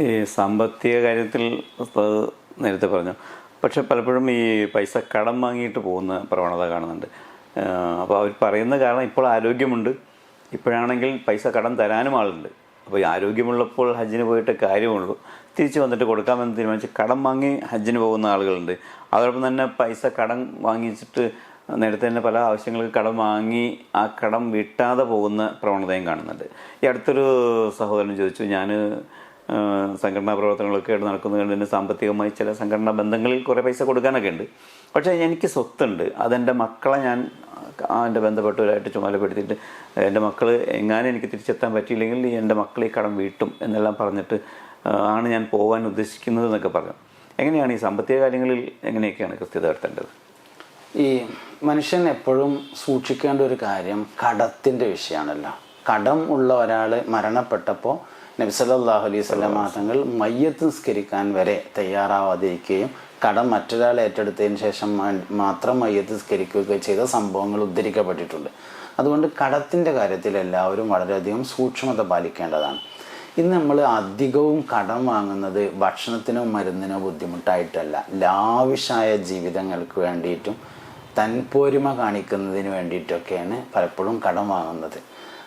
ഈ സാമ്പത്തിക കാര്യത്തിൽ നേരത്തെ പറഞ്ഞു. പക്ഷെ പലപ്പോഴും ഈ പൈസ കടം വാങ്ങിയിട്ട് പോകുന്ന പ്രവണത കാണുന്നുണ്ട്. അപ്പോൾ അവർ പറയുന്ന കാരണം ഇപ്പോൾ ആരോഗ്യമുണ്ട്. ഇപ്പോഴാണെങ്കിൽ പൈസ കടം തരാനും ആളുണ്ട്. അപ്പോൾ ഈ ആരോഗ്യമുള്ളപ്പോൾ ഹജ്ജിന് പോയിട്ട് കാര്യമുള്ളൂ. തിരിച്ചു വന്നിട്ട് കൊടുക്കാമെന്ന് തീരുമാനിച്ച് കടം വാങ്ങി ഹജ്ജിന് പോകുന്ന ആളുകളുണ്ട്. അതോടൊപ്പം തന്നെ പൈസ കടം വാങ്ങിച്ചിട്ട് നേരത്തെ തന്നെ പല ആവശ്യങ്ങൾക്ക് കടം വാങ്ങി ആ കടം വിട്ടാതെ പോകുന്ന പ്രവണതയും കാണുന്നുണ്ട്. ഈ അടുത്തൊരു സഹോദരൻ ചോദിച്ചു ഞാൻ സംഘടനാ പ്രവർത്തനങ്ങളൊക്കെ ആയിട്ട് നടക്കുന്നത് തന്നെ സാമ്പത്തികമായി ചില സംഘടനാ ബന്ധങ്ങളിൽ കുറേ പൈസ കൊടുക്കാനൊക്കെ ഉണ്ട്. പക്ഷേ എനിക്ക് സ്വത്തുണ്ട്. അതെന്റെ മക്കളെ ഞാൻ എന്റെ ബന്ധപ്പെട്ടവരായിട്ട് ചുമതലപ്പെടുത്തിയിട്ട് എന്റെ മക്കൾ എങ്ങാനും എനിക്ക് തിരിച്ചെത്താൻ പറ്റിയില്ലെങ്കിൽ എന്റെ മക്കൾ ഈ കടം വീട്ടും എന്നെല്ലാം പറഞ്ഞിട്ട് ആണ് ഞാൻ പോകാൻ ഉദ്ദേശിക്കുന്നത് എന്നൊക്കെ പറഞ്ഞു. എങ്ങനെയാണ് ഈ സാമ്പത്തിക കാര്യങ്ങളിൽ എങ്ങനെയൊക്കെയാണ് കൃത്യത വരുത്തേണ്ടത്? ഈ മനുഷ്യൻ എപ്പോഴും സൂക്ഷിക്കേണ്ട ഒരു കാര്യം കടത്തിന്റെ വിഷയമാണല്ലോ. കടം ഉള്ള ഒരാൾ മരണപ്പെട്ടപ്പോൾ നബി സല്ലല്ലാഹു അലൈഹി സ്വലാം തങ്ങൾ മയ്യത്ത് നിസ്കരിക്കാൻ വരെ തയ്യാറാവാതിരിക്കുകയും കടം മറ്റൊരാൾ ഏറ്റെടുത്തതിന് ശേഷം മാത്രം മയ്യത്ത് നിസ്കരിക്കുകയൊക്കെ ചെയ്ത സംഭവങ്ങൾ ഉദ്ധരിക്കപ്പെട്ടിട്ടുണ്ട്. അതുകൊണ്ട് കടത്തിന്റെ കാര്യത്തിൽ എല്ലാവരും വളരെയധികം സൂക്ഷ്മത പാലിക്കേണ്ടതാണ്. ഇന്ന് നമ്മൾ അധികവും കടം വാങ്ങുന്നത് ഭക്ഷണത്തിനോ മരുന്നിനോ ബുദ്ധിമുട്ടായിട്ടല്ല. ലാവിഷായ ജീവിതങ്ങൾക്ക് വേണ്ടിയിട്ടും തൻപോരിമ കാണിക്കുന്നതിന് വേണ്ടിയിട്ടൊക്കെയാണ് പലപ്പോഴും കടം വാങ്ങുന്നത്.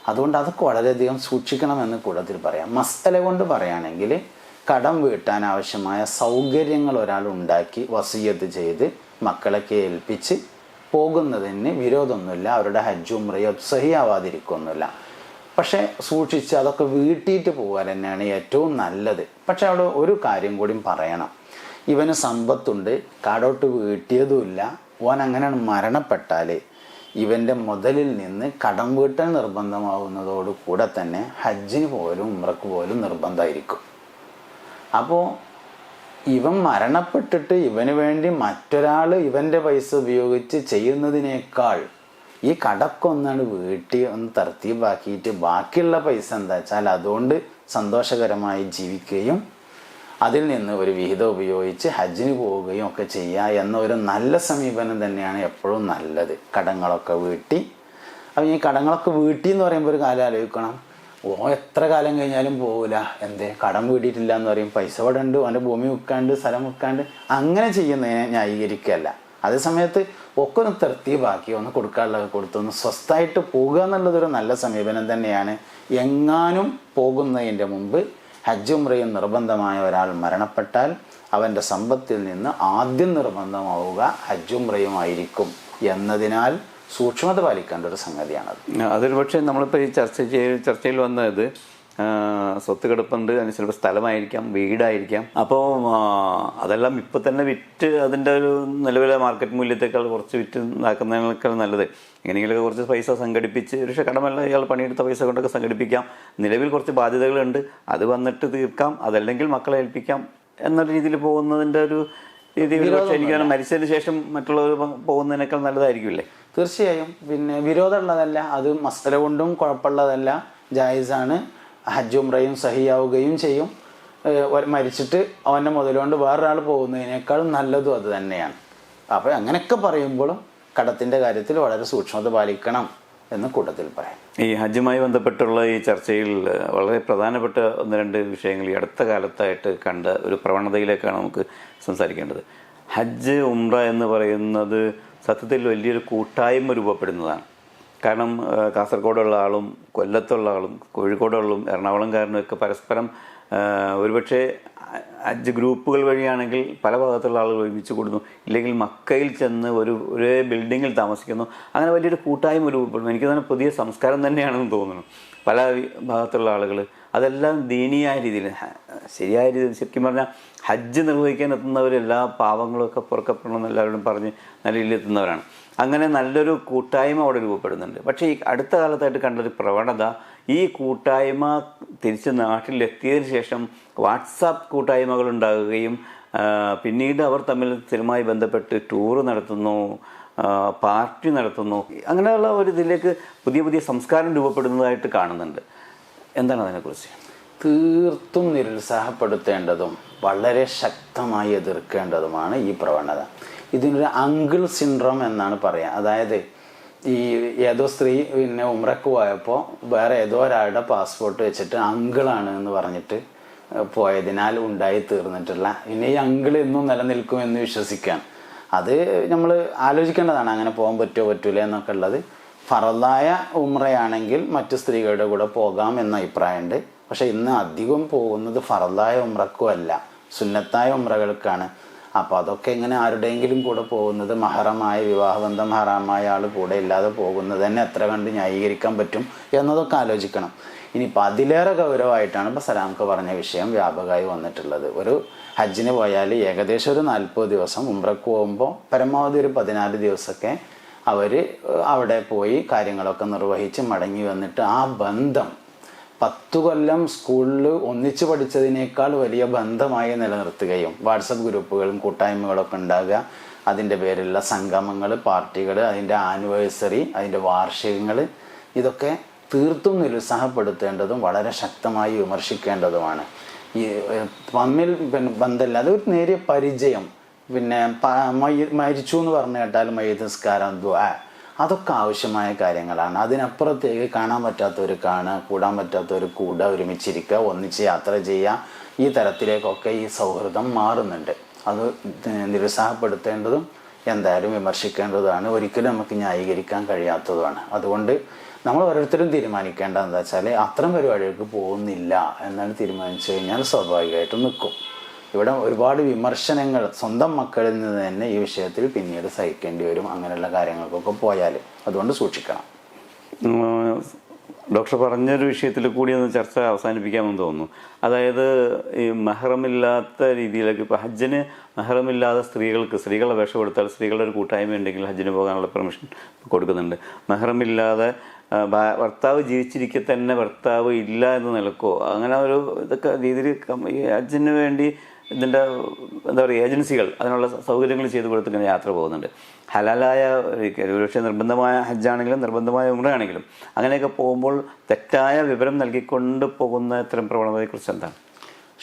അതുകൊണ്ട് അതൊക്കെ വളരെയധികം സൂക്ഷിക്കണമെന്ന് കൂടത്തിൽ പറയാം. മസ്തല കൊണ്ട് പറയുകയാണെങ്കിൽ കടം വീട്ടാൻ ആവശ്യമായ സൗകര്യങ്ങൾ ഒരാൾ ഉണ്ടാക്കി വസീയത്ത് ചെയ്ത് മക്കളൊക്കെ ഏൽപ്പിച്ച് പോകുന്നതിന് വിരോധമൊന്നുമില്ല. അവരുടെ ഹജ്ജും ഉംറയും സഹിയാവാതിരിക്കൊന്നുമില്ല. പക്ഷേ സൂക്ഷിച്ച് അതൊക്കെ വീട്ടിയിട്ട് പോകാൻ തന്നെയാണ് ഏറ്റവും നല്ലത്. പക്ഷെ അവിടെ ഒരു കാര്യം കൂടി പറയണം. ഇവന് സമ്പത്തുണ്ട്. കാടോട്ട് വീട്ടിയതുമില്ല. ഓൻ അങ്ങനെയാണ് മരണപ്പെട്ടാൽ ഇവന്റെ മുതലിൽ നിന്ന് കടം വീട്ടൽ നിർബന്ധമാവുന്നതോട് കൂടെ തന്നെ ഹജ്ജിന് പോലും ഉമ്രക്ക് പോലും നിർബന്ധമായിരിക്കും. അപ്പോൾ ഇവൻ മരണപ്പെട്ടിട്ട് ഇവന് വേണ്ടി മറ്റൊരാൾ ഇവന്റെ പൈസ ഉപയോഗിച്ച് ചെയ്യുന്നതിനേക്കാൾ ഈ കടക്കൊന്നാണ് വീട്ടി ഒന്ന് തർത്തീബാക്കിയിട്ട് ബാക്കിയുള്ള പൈസ എന്താ വെച്ചാൽ അതുകൊണ്ട് സന്തോഷകരമായി ജീവിക്കുകയും അതിൽ നിന്ന് ഒരു വിഹിതം ഉപയോഗിച്ച് ഹജ്ജിന് പോവുകയും ഒക്കെ ചെയ്യുക എന്ന ഒരു നല്ല സമീപനം തന്നെയാണ് എപ്പോഴും നല്ലത്. കടങ്ങളൊക്കെ വീട്ടി. അപ്പം ഈ കടങ്ങളൊക്കെ വീട്ടി എന്ന് പറയുമ്പോൾ ഒരു കാലം ആലോചിക്കണം. ഓ എത്ര കാലം കഴിഞ്ഞാലും പോവില്ല എന്തേ? കടം വീട്ടിയിട്ടില്ല എന്ന് പറയും. പൈസ ഇവിടെ ഉണ്ട്. അവന്റെ ഭൂമി വിൽക്കാണ്ട് സ്ഥലം വിൽക്കാണ്ട്. അങ്ങനെ ചെയ്യുന്നതിനെ ന്യായീകരിക്കുകയല്ല. അതേ സമയത്ത് ഒക്കെ ഒന്ന് തെർത്തീവാക്കി ഒന്ന് കൊടുക്കാനുള്ളത് കൊടുത്തു ഒന്ന് സ്വസ്ഥമായിട്ട് പോകുക എന്നുള്ളതൊരു നല്ല സമീപനം തന്നെയാണ്. എങ്ങാനും പോകുന്നതിന്റെ മുമ്പ് ഹജ്ജ് ഉംറയും നിർബന്ധമായ ഒരാൾ മരണപ്പെട്ടാൽ അവന്റെ സമ്പത്തിൽ നിന്ന് ആദ്യം നിർബന്ധമാവുക ഹജ്ജ് ആയിരിക്കും എന്നതിനാൽ സൂക്ഷ്മത പാലിക്കേണ്ട ഒരു സംഗതിയാണത്. അതൊരു പക്ഷേ നമ്മളിപ്പോൾ ഈ ചർച്ച ചെയ്ത് ചർച്ചയിൽ വന്നത് സ്വത്ത് കിടപ്പുണ്ട്. അതിന് ചിലപ്പോൾ സ്ഥലമായിരിക്കാം വീടായിരിക്കാം. അപ്പോൾ അതെല്ലാം ഇപ്പം തന്നെ വിറ്റ് അതിന്റെ ഒരു നിലവിലെ മാർക്കറ്റ് മൂല്യത്തേക്കാൾ കുറച്ച് വിറ്റ് ഇതാക്കുന്നതിനേക്കാൾ നല്ലത്. എങ്ങനെയെങ്കിലൊക്കെ കുറച്ച് പൈസ സംഘടിപ്പിച്ച് ഒരു പക്ഷേ കടമല്ല ഇയാൾ പണിയെടുത്ത പൈസ കൊണ്ടൊക്കെ സംഘടിപ്പിക്കാം. നിലവിൽ കുറച്ച് ബാധ്യതകളുണ്ട്. അത് വന്നിട്ട് തീർക്കാം. അതല്ലെങ്കിൽ മക്കളെ ഏൽപ്പിക്കാം എന്ന രീതിയിൽ പോകുന്നതിന്റെ ഒരു രീതിയിൽ പക്ഷേ എനിക്ക് മരിച്ചതിന് ശേഷം മറ്റുള്ളവർ പോകുന്നതിനേക്കാൾ നല്ലതായിരിക്കില്ലേ തീർച്ചയായും. പിന്നെ വിരോധമുള്ളതല്ല. അത് മസ്തര കൊണ്ടും കുഴപ്പമുള്ളതല്ല. ജായിസാണ്. ഹജ്ജ് ഉംറയും സഹിയാവുകയും ചെയ്യും. മരിച്ചിട്ട് അവന്റെ മുതലുകൊണ്ട് വേറൊരാൾ പോകുന്നതിനേക്കാളും നല്ലതും അത് തന്നെയാണ്. അപ്പോൾ അങ്ങനെയൊക്കെ പറയുമ്പോഴും കടത്തിന്റെ കാര്യത്തിൽ വളരെ സൂക്ഷ്മത പാലിക്കണം എന്ന് കൂട്ടത്തിൽ പറയാം. ഈ ഹജ്ജുമായി ബന്ധപ്പെട്ടുള്ള ഈ ചർച്ചയിൽ വളരെ പ്രധാനപ്പെട്ട ഒന്ന് രണ്ട് വിഷയങ്ങൾ ഈ അടുത്ത കാലത്തായിട്ട് കണ്ട ഒരു പ്രവണതയിലേക്കാണ് നമുക്ക് സംസാരിക്കേണ്ടത്. ഹജ്ജ് ഉംറ എന്ന് പറയുന്നത് സത്യത്തിൽ വലിയൊരു കൂട്ടായ്മ രൂപപ്പെടുന്നതാണ്. കാരണം കാസർഗോഡുള്ള ആളും കൊല്ലത്തുള്ള ആളും കോഴിക്കോടുള്ള എറണാകുളംകാരനും ഒക്കെ പരസ്പരം ഒരുപക്ഷെ അഞ്ച് ഗ്രൂപ്പുകൾ വഴിയാണെങ്കിൽ പല ഭാഗത്തുള്ള ആളുകൾ ഒരുമിച്ച് കൂടുന്നു. ഇല്ലെങ്കിൽ മക്കയിൽ ചെന്ന് ഒരു ഒരേ ബിൽഡിങ്ങിൽ താമസിക്കുന്നു. അങ്ങനെ വലിയൊരു കൂട്ടായ്മ രൂപപ്പെടുന്നു. എനിക്ക് തന്നെ പുതിയ സംസ്കാരം തന്നെയാണെന്ന് തോന്നുന്നു പല ഭാഗത്തുള്ള ആളുകൾ. അതെല്ലാം ദീനീയായ രീതിയിൽ ശരിയായ രീതിയിൽ ശരിക്കും പറഞ്ഞാൽ ഹജ്ജ് നിർവഹിക്കാൻ എത്തുന്നവരെല്ലാ പാവങ്ങളും ഒക്കെ പുറക്കപ്പെടണമെന്ന് എല്ലാവരോടും പറഞ്ഞ് നല്ല രീതിയിൽ എത്തുന്നവരാണ്. അങ്ങനെ നല്ലൊരു കൂട്ടായ്മ അവിടെ രൂപപ്പെടുന്നുണ്ട്. പക്ഷേ ഈ അടുത്ത കാലത്തായിട്ട് കണ്ടൊരു പ്രവണത ഈ കൂട്ടായ്മ തിരിച്ച് നാട്ടിലെത്തിയതിന് ശേഷം വാട്സാപ്പ് കൂട്ടായ്മകൾ ഉണ്ടാകുകയും പിന്നീട് അവർ തമ്മിൽ സ്ഥിരമായി ബന്ധപ്പെട്ട് ടൂറ് നടത്തുന്നു പാർട്ടി നടത്തുന്നു. അങ്ങനെയുള്ള ഒരു ഇതിലേക്ക് പുതിയ പുതിയ സംസ്കാരം രൂപപ്പെടുന്നതായിട്ട് കാണുന്നുണ്ട്. എന്താണ് അതിനെക്കുറിച്ച്? തീർത്തും നിരുത്സാഹപ്പെടുത്തേണ്ടതും വളരെ ശക്തമായി എതിർക്കേണ്ടതുമാണ് ഈ പ്രവണത. ഇതിനൊരു അങ്കിൾ സിൻഡ്രോം എന്നാണ് പറയുക അതായത് ഈ ഏതോ സ്ത്രീ പിന്നെ ഉമ്രക്ക് പോയപ്പോൾ വേറെ ഏതോ ഒരാളുടെ പാസ്പോർട്ട് വെച്ചിട്ട് അങ്കിളാണ് എന്ന് പറഞ്ഞിട്ട് പോയതിനാൽ ഉണ്ടായി തീർന്നിട്ടുള്ള. ഇനി ഈ അങ്കിൾ എന്നും നിലനിൽക്കുമെന്ന് വിശ്വസിക്കാൻ. അത് നമ്മൾ ആലോചിക്കേണ്ടതാണ് അങ്ങനെ പോകാൻ പറ്റുമോ പറ്റൂല എന്നൊക്കെ ഉള്ളത്. ഫറലായ ഉമ്രയാണെങ്കിൽ മറ്റു സ്ത്രീകളുടെ കൂടെ പോകാം എന്ന അഭിപ്രായമുണ്ട്. പക്ഷേ ഇന്ന് അധികം പോകുന്നത് ഫറലായ ഉമ്രക്കും അല്ല. സുന്നത്തായ ഉമ്രകൾക്കാണ്. അപ്പോൾ അതൊക്കെ ഇങ്ങനെ ആരുടെയെങ്കിലും കൂടെ പോകുന്നത് മഹറമായ വിവാഹബന്ധം ഹറാമായ ആൾ കൂടെ ഇല്ലാതെ പോകുന്നത് തന്നെ എത്ര കണ്ട് ന്യായീകരിക്കാൻ പറ്റും എന്നതൊക്കെ ആലോചിക്കണം. ഇനിയിപ്പോൾ അതിലേറെ ഗൗരവമായിട്ടാണ് ഇപ്പോൾ സലാംക്ക് പറഞ്ഞ വിഷയം വ്യാപകമായി വന്നിട്ടുള്ളത്. ഒരു ഹജ്ജിന് പോയാൽ ഏകദേശം ഒരു നാൽപ്പത് ദിവസം ഉംറക്ക് പോകുമ്പോൾ പരമാവധി ഒരു പതിനാല് ദിവസമൊക്കെ അവർ അവിടെ പോയി കാര്യങ്ങളൊക്കെ നിർവഹിച്ച് മടങ്ങി വന്നിട്ട് ആ ബന്ധം പത്തു കൊല്ലം സ്കൂളിൽ ഒന്നിച്ച് പഠിച്ചതിനേക്കാൾ വലിയ ബന്ധമായി നിലനിർത്തുകയും വാട്സപ്പ് ഗ്രൂപ്പുകളും കൂട്ടായ്മകളൊക്കെ ഉണ്ടാകുക. അതിന്റെ പേരിലുള്ള സംഗമങ്ങൾ പാർട്ടികൾ അതിന്റെ ആനിവേഴ്സറി അതിന്റെ വാർഷികങ്ങൾ ഇതൊക്കെ തീർത്തും നിരുത്സാഹപ്പെടുത്തേണ്ടതും വളരെ ശക്തമായി വിമർശിക്കേണ്ടതുമാണ്. ഈ തമ്മിൽ പിന്നെ ബന്ധമില്ല. അതൊരു നേരിയ പരിചയം. പിന്നെ മരിച്ചു എന്ന് പറഞ്ഞു കേട്ടാൽ മയ്യത്ത് നിസ്കാരം ദ്വാ അതൊക്കെ ആവശ്യമായ കാര്യങ്ങളാണ്. അതിനപ്പുറത്തേക്ക് കാണാൻ പറ്റാത്തവർ കാണുക കൂടാൻ പറ്റാത്തവർ കൂടുക ഒരുമിച്ചിരിക്കുക ഒന്നിച്ച് യാത്ര ചെയ്യുക ഈ തരത്തിലേക്കൊക്കെ ഈ സൗഹൃദം മാറുന്നുണ്ട്. അത് നിരുത്സാഹപ്പെടുത്തേണ്ടതും എന്തായാലും വിമർശിക്കേണ്ടതാണ് ഒരിക്കലും നമുക്ക് ന്യായീകരിക്കാൻ കഴിയാത്തതുമാണ്. അതുകൊണ്ട് നമ്മൾ ഓരോരുത്തരും തീരുമാനിക്കേണ്ടതെന്ന് വെച്ചാൽ അത്തരം പരിപാടികൾക്ക് പോകുന്നില്ല എന്നാണ് തീരുമാനിച്ചു കഴിഞ്ഞാൽ സ്വാഭാവികമായിട്ടും നിൽക്കും. ഇവിടെ ഒരുപാട് വിമർശനങ്ങൾ സ്വന്തം മക്കളിൽ നിന്ന് തന്നെ ഈ വിഷയത്തിൽ പിന്നീട് സഹിക്കേണ്ടി വരും അങ്ങനെയുള്ള കാര്യങ്ങൾക്കൊക്കെ പോയാൽ അതുകൊണ്ട് സൂക്ഷിക്കണം. ഡോക്ടർ പറഞ്ഞൊരു വിഷയത്തിൽ കൂടി ഒന്ന് ചർച്ച അവസാനിപ്പിക്കാമെന്ന് തോന്നുന്നു. അതായത് ഈ മെഹറമില്ലാത്ത രീതിയിലേക്ക് ഇപ്പോൾ ഹജ്ജിന് മെഹറമില്ലാതെ സ്ത്രീകൾക്ക് സ്ത്രീകൾ അപേക്ഷ കൊടുത്താൽ സ്ത്രീകളുടെ ഒരു കൂട്ടായ്മ ഉണ്ടെങ്കിൽ ഹജ്ജിന് പോകാനുള്ള പെർമിഷൻ കൊടുക്കുന്നുണ്ട്. മെഹറമില്ലാതെ ഭർത്താവ് ജീവിച്ചിരിക്കെ തന്നെ ഭർത്താവ് ഇല്ല എന്ന് നിലക്കോ അങ്ങനെ ഒരു ഇതൊക്കെ രീതിയിൽ ഹജ്ജിന് വേണ്ടി ഇതിന്റെ എന്താ പറയുക ഏജൻസികൾ അതിനുള്ള സൗകര്യങ്ങൾ ചെയ്തു കൊടുത്ത് ഇങ്ങനെ യാത്ര പോകുന്നുണ്ട്. ഹലാലായ ഒരുപക്ഷെ നിർബന്ധമായ ഹജ്ജാണെങ്കിലും നിർബന്ധമായ ഉമ്രയാണെങ്കിലും അങ്ങനെയൊക്കെ പോകുമ്പോൾ തെറ്റായ വിവരം നൽകിക്കൊണ്ട് പോകുന്ന ഇത്തരം പ്രവണതയെക്കുറിച്ച് എന്താണ്?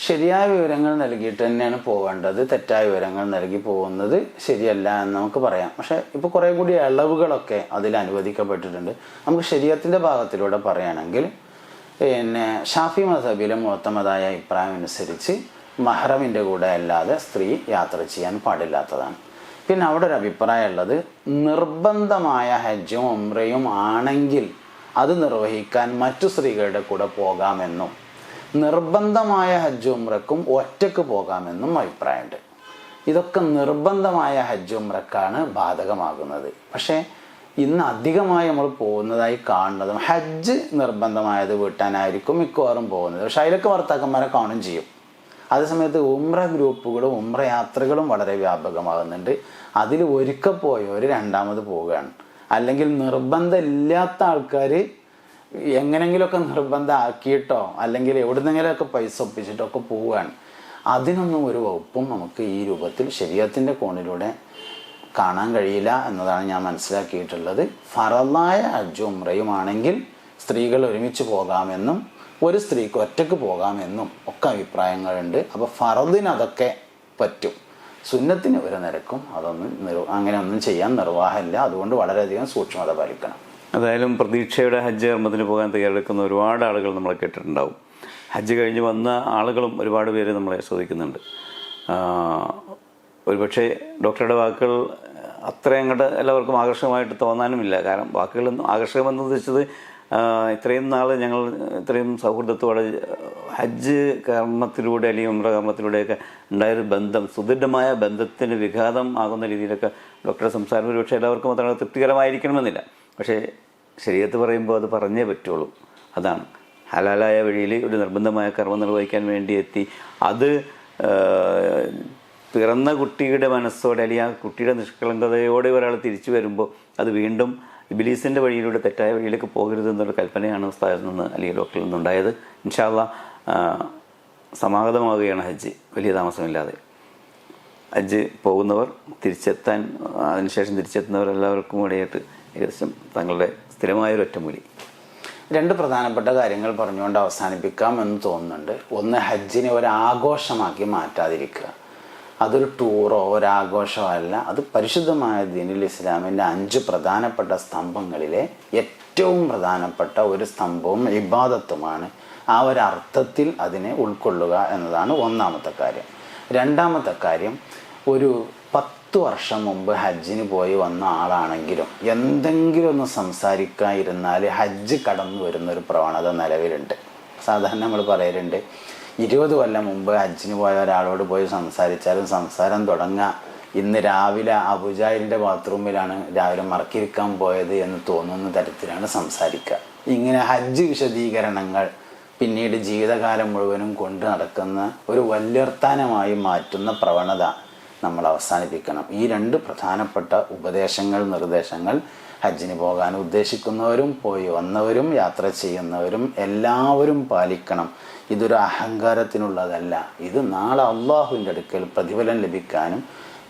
ശരിയായ വിവരങ്ങൾ നൽകിയിട്ട് തന്നെയാണ് പോകേണ്ടത്. തെറ്റായ വിവരങ്ങൾ നൽകി പോകുന്നത് ശരിയല്ല എന്ന് നമുക്ക് പറയാം. പക്ഷെ ഇപ്പോൾ കുറേ കൂടി ഇളവുകളൊക്കെ അതിൽ അനുവദിക്കപ്പെട്ടിട്ടുണ്ട്. നമുക്ക് ശരീരത്തിന്റെ ഭാഗത്തിലൂടെ പറയുകയാണെങ്കിൽ പിന്നെ ഷാഫി മസബിലെ മുഹത്തമതായ അഭിപ്രായം അനുസരിച്ച് മഹ്റമിന്റെ കൂടെ അല്ലാതെ സ്ത്രീ യാത്ര ചെയ്യാൻ പാടില്ലാത്തതാണ്. പിന്നെ അവിടെ ഒരു അഭിപ്രായം ഉള്ളത് നിർബന്ധമായ ഹജ്ജും ഉംറയും ആണെങ്കിൽ അത് നിർവഹിക്കാൻ മറ്റു സ്ത്രീകളുടെ കൂടെ പോകാമെന്നും നിർബന്ധമായ ഹജ്ജ് ഉംറക്കും ഒറ്റയ്ക്ക് പോകാമെന്നും അഭിപ്രായമുണ്ട്. ഇതൊക്കെ നിർബന്ധമായ ഹജ്ജ് ഉംറക്കാണ് ബാധകമാകുന്നത്. പക്ഷേ ഇന്ന് അധികമായി നമ്മൾ പോകുന്നതായി കാണുന്നതും ഹജ്ജ് നിർബന്ധമായത് വീട്ടാനായിരിക്കും മിക്കവാറും പോകുന്നത്. പക്ഷെ അതിലൊക്കെ ഭർത്താക്കന്മാരെ കാണും ചെയ്യും. അതേസമയത്ത് ഉമ്ര ഗ്രൂപ്പുകളും ഉമ്ര യാത്രകളും വളരെ വ്യാപകമാകുന്നുണ്ട്. അതിൽ ഒരുക്ക പോയവർ രണ്ടാമത് പോവുകയാണ്. അല്ലെങ്കിൽ നിർബന്ധമില്ലാത്ത ആൾക്കാർ എങ്ങനെങ്കിലുമൊക്കെ നിർബന്ധമാക്കിയിട്ടോ അല്ലെങ്കിൽ എവിടുന്നെങ്കിലുമൊക്കെ പൈസ ഒപ്പിച്ചിട്ടോ ഒക്കെ പോവുകയാണ്. അതിനൊന്നും ഒരു വകുപ്പും നമുക്ക് ഈ രൂപത്തിൽ ശരീരത്തിന്റെ കോണിലൂടെ കാണാൻ കഴിയില്ല എന്നതാണ് ഞാൻ മനസ്സിലാക്കിയിട്ടുള്ളത്. ഫറലായ അജ്ജും റയുമാണെങ്കിൽ സ്ത്രീകൾ ഒരുമിച്ച് പോകാമെന്നും ഒരു സ്ത്രീക്ക് ഒറ്റയ്ക്ക് പോകാമെന്നും ഒക്കെ അഭിപ്രായങ്ങളുണ്ട്. അപ്പോൾ ഫറദിനതൊക്കെ പറ്റും. സുന്നത്തിന് ഒരു നിരക്കും അതൊന്നും നിർ അങ്ങനെ ഒന്നും ചെയ്യാൻ നിർവാഹമില്ല. അതുകൊണ്ട് വളരെയധികം സൂക്ഷ്മത പാലിക്കണം. അതായാലും പ്രതീക്ഷയുടെ ഹജ്ജ് കർമ്മത്തിന് പോകാൻ തയ്യാറെടുക്കുന്ന ഒരുപാട് ആളുകൾ നമ്മളെ കേട്ടിട്ടുണ്ടാവും. ഹജ്ജ് കഴിഞ്ഞ് വന്ന ആളുകളും ഒരുപാട് പേര് നമ്മളെ ശ്രദ്ധിക്കുന്നുണ്ട് ഒരുപക്ഷെ ഡോക്ടറുടെ വാക്കുകൾ അത്ര അങ്ങോട്ട് എല്ലാവർക്കും ആകർഷകമായിട്ട് തോന്നാനുമില്ല. കാരണം വാക്കുകളൊന്നും ആകർഷകമെന്ന് ഉദ്ദേശിച്ചത് ഇത്രയും നാൾ ഞങ്ങൾ ഇത്രയും സൗഹൃദത്തോടെ ഹജ്ജ് കർമ്മത്തിലൂടെ അല്ലെങ്കിൽ ഉമ്ര കർമ്മത്തിലൂടെയൊക്കെ ഉണ്ടായൊരു ബന്ധം സുദൃഢമായ ബന്ധത്തിന് വിഘാതം ആകുന്ന രീതിയിലൊക്കെ ഡോക്ടറുടെ സംസാരം ഒരുപക്ഷെ എല്ലാവർക്കും അത്ര തൃപ്തികരമായിരിക്കണമെന്നില്ല. പക്ഷേ ശരീരത്ത് പറയുമ്പോൾ അത് പറഞ്ഞേ പറ്റുള്ളൂ. അതാണ്. ഹലാലായ വഴിയിൽ ഒരു നിർബന്ധമായ കർമ്മം നിർവഹിക്കാൻ വേണ്ടി എത്തി. അത് പിറന്ന കുട്ടിയുടെ മനസ്സോടെ അല്ലെങ്കിൽ ആ കുട്ടിയുടെ നിഷ്കളങ്കതയോടെ ഒരാൾ തിരിച്ചു വരുമ്പോൾ അത് വീണ്ടും ഇബിലീസിന്റെ വഴിയിലൂടെ തെറ്റായ വഴിയിലേക്ക് പോകരുത് എന്നുള്ള കൽപ്പനയാണ് ഉസ്താദിൽ നിന്ന് അല്ലെങ്കിൽ ഡോക്ടറിൽ നിന്നുണ്ടായത്. ഇൻഷാല്ല സമാഗതമാവുകയാണ് ഹജ്ജ്. വലിയ താമസമില്ലാതെ. ഹജ്ജ് പോകുന്നവർ തിരിച്ചെത്താൻ അതിനുശേഷം തിരിച്ചെത്തുന്നവർ എല്ലാവർക്കും ഇടയായിട്ട് ഏകദേശം തങ്ങളുടെ സ്ഥിരമായൊരു ഒറ്റമൂലി. രണ്ട് പ്രധാനപ്പെട്ട കാര്യങ്ങൾ പറഞ്ഞുകൊണ്ട് അവസാനിപ്പിക്കാം എന്ന് തോന്നുന്നുണ്ട്. ഒന്ന് ഹജ്ജിനെ ഒരു ആഘോഷമാക്കി മാറ്റാതിരിക്കുക. അതൊരു ടൂറോ ഒരാഘോഷമോ അല്ല. അത് പരിശുദ്ധമായ ദീനുൽ ഇസ്ലാമിന്റെ അഞ്ച് പ്രധാനപ്പെട്ട സ്തംഭങ്ങളിലെ ഏറ്റവും പ്രധാനപ്പെട്ട ഒരു സ്തംഭവും ഇബാദത്തുമാണ്. ആ ഒരു അർത്ഥത്തിൽ അതിനെ ഉൾക്കൊള്ളുക എന്നതാണ് ഒന്നാമത്തെ കാര്യം. രണ്ടാമത്തെ കാര്യം ഒരു പത്ത് വർഷം മുമ്പ് ഹജ്ജിന് പോയി വന്ന ആളാണെങ്കിലും എന്തെങ്കിലും ഒന്ന് സംസാരിക്കാതിരുന്നാൽ ഹജ്ജ് കടന്നു വരുന്നൊരു പ്രവണത നിലവിലുണ്ട്. സാധാരണ നമ്മൾ പറയലുണ്ട് ഇരുപത് കൊല്ലം മുമ്പ് ഹജ്ജിന് പോയ ഒരാളോട് പോയി സംസാരിച്ചാലും സംസാരം തുടങ്ങുക ഇന്ന് രാവിലെ അബുജാഹിലിന്റെ ബാത്റൂമിലാണ് രാവിലെ മറക്കിരിക്കാൻ പോയത് എന്ന് തോന്നുന്ന തരത്തിലാണ് സംസാരിക്കുക ഇങ്ങനെ ഹജ്ജ് വിശദീകരണങ്ങൾ പിന്നീട് ജീവിതകാലം മുഴുവനും കൊണ്ട് നടക്കുന്ന ഒരു വല്യർത്താനമായി മാറ്റുന്ന പ്രവണത നമ്മൾ അവസാനിപ്പിക്കണം. ഈ രണ്ട് പ്രധാനപ്പെട്ട ഉപദേശങ്ങൾ നിർദ്ദേശങ്ങൾ ഹജ്ജിന് പോകാൻ ഉദ്ദേശിക്കുന്നവരും പോയി വന്നവരും യാത്ര ചെയ്യുന്നവരും എല്ലാവരും പാലിക്കണം. ഇതൊരു അഹങ്കാരത്തിനുള്ളതല്ല. ഇത് നാളെ അള്ളാഹുവിന്റെ അടുക്കൽ പ്രതിഫലം ലഭിക്കാനും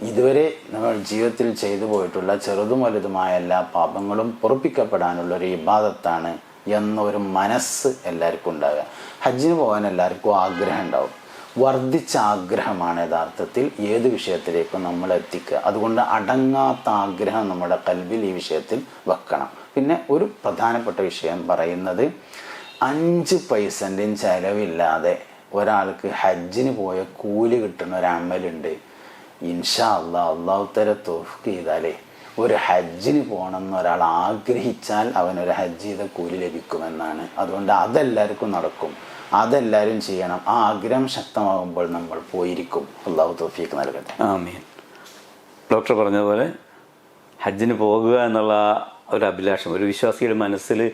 ഇതുവരെ നമ്മൾ ജീവിതത്തിൽ ചെയ്തു പോയിട്ടുള്ള ചെറുതും വലുതുമായ എല്ലാ പാപങ്ങളും പൊറുപ്പിക്കപ്പെടാനുള്ള ഒരു ഇബാദത്താണ് എന്നൊരു മനസ്സ് എല്ലാവർക്കും ഉണ്ടാകുക ഹജ്ജിന് പോകാൻ എല്ലാവർക്കും ആഗ്രഹം ഉണ്ടാവും. വർദ്ധിച്ച ആഗ്രഹമാണ് യഥാർത്ഥത്തിൽ ഏത് വിഷയത്തിലേക്കും നമ്മൾ എത്തിക്കുക. അതുകൊണ്ട് അടങ്ങാത്ത ആഗ്രഹം നമ്മുടെ കൽവിൽ ഈ വിഷയത്തിൽ വെക്കണം. പിന്നെ ഒരു പ്രധാനപ്പെട്ട വിഷയം പറയുന്നത് അഞ്ച് പൈസന്റെയും ചിലവില്ലാതെ ഒരാൾക്ക് ഹജ്ജിന് പോയ കൂലി കിട്ടുന്ന ഒരു അമലുണ്ട് ഇൻഷാ അള്ളാ തര തോഫ്ക്ക് ചെയ്താലേ ഒരു ഹജ്ജിന് പോകണമെന്ന് ഒരാൾ ആഗ്രഹിച്ചാൽ അവനൊരു ഹജ്ജ് ചെയ്ത കൂലി ലഭിക്കുമെന്നാണ്. അതുകൊണ്ട് അതെല്ലാവർക്കും നടക്കും. അതെല്ലാവരും ചെയ്യണം. ആ ആഗ്രഹം ശക്തമാകുമ്പോൾ നമ്മൾ പോയിരിക്കും. അള്ളാഹു തോഫിക്ക് നൽകട്ടെ. ആമീൻ. ഡോക്ടർ പറഞ്ഞതുപോലെ ഹജ്ജിന് പോകുക എന്നുള്ള ഒരു അഭിലാഷം ഒരു വിശ്വാസിയുടെ മനസ്സിൽ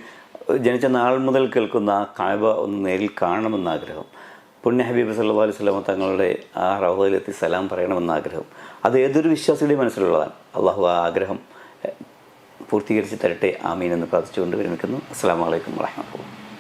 ജനിച്ച നാൾ മുതൽ കേൾക്കുന്ന ആ കാഴ്വ ഒന്ന് നേരിൽ കാണണമെന്ന ആഗ്രഹം. പുണ്യ ഹബീബ് സല്ലു അലൈഹി സ്വലാമ തങ്ങളുടെ ആ റൗദയിലെത്തി സലാം പറയണമെന്ന ആഗ്രഹം. അത് ഏതൊരു വിശ്വാസിയുടെയും മനസ്സിലുള്ളതാണ്. അള്ളാഹു ആ ആഗ്രഹം പൂർത്തീകരിച്ച് തരട്ടെ. ആമീൻ എന്ന് പ്രാർത്ഥിച്ചുകൊണ്ട് വിരമിക്കുന്നു. അസ്സാം വലൈക്കും വാഹമത്തുള്ള